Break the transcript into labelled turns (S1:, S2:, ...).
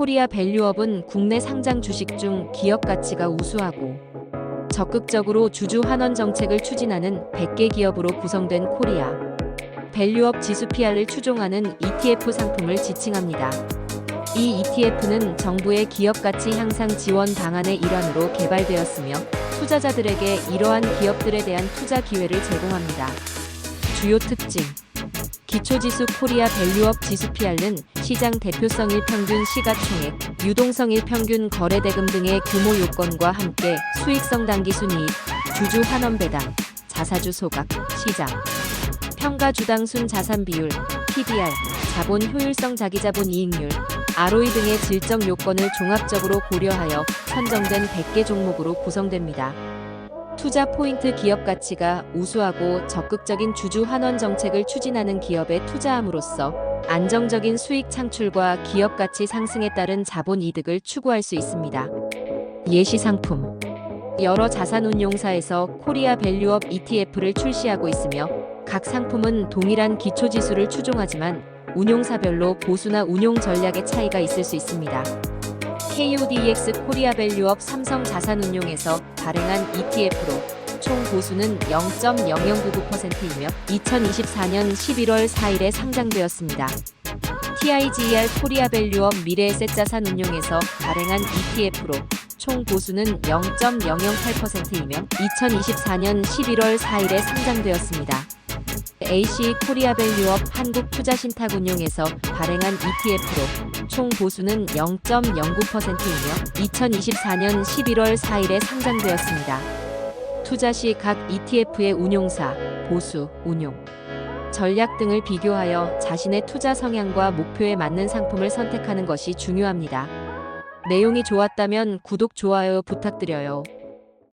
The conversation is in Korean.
S1: 코리아 밸류업은 국내 상장 주식 중 기업 가치가 우수하고 적극적으로 주주 환원 정책을 추진하는 100개 기업으로 구성된 코리아 밸류업 지수 PR을 추종하는 ETF 상품을 지칭합니다. 이 ETF는 정부의 기업 가치 향상 지원 방안의 일환으로 개발되었으며 투자자들에게 이러한 기업들에 대한 투자 기회를 제공합니다. 주요 특징 기초지수 코리아 밸류업 지수 PR는 시장 대표성 일평균 시가총액, 유동성 일평균 거래대금 등의 규모 요건과 함께 수익성 단기 순이익, 주주 환원 배당, 자사주 소각, 시장, 평가 주당 순 자산 비율, PBR, 자본 효율성 자기자본 이익률, ROE 등의 질적 요건을 종합적으로 고려하여 선정된 100개 종목으로 구성됩니다. 투자 포인트 기업 가치가 우수하고 적극적인 주주 환원 정책을 추진하는 기업에 투자함으로써 안정적인 수익 창출과 기업 가치 상승에 따른 자본 이득을 추구할 수 있습니다. 예시 상품 여러 자산 운용사에서 코리아 밸류업 ETF를 출시하고 있으며 각 상품은 동일한 기초 지수를 추종하지만 운용사별로 보수나 운용 전략의 차이가 있을 수 있습니다. KODX 코리아 밸류업 삼성 자산운용에서 발행한 ETF로 총 보수는 0.0099%이며 2024년 11월 4일에 상장되었습니다. TIGER 코리아 밸류업 미래에셋 자산운용에서 발행한 ETF로 총 보수는 0.008%이며 2024년 11월 4일에 상장되었습니다. AC 코리아 밸류업 한국 투자신탁운용에서 발행한 ETF로 총 보수는 0.09%이며 2024년 11월 4일에 상장되었습니다. 투자 시 각 ETF의 운용사, 보수, 운용, 전략 등을 비교하여 자신의 투자 성향과 목표에 맞는 상품을 선택하는 것이 중요합니다. 내용이 좋았다면 구독, 좋아요 부탁드려요.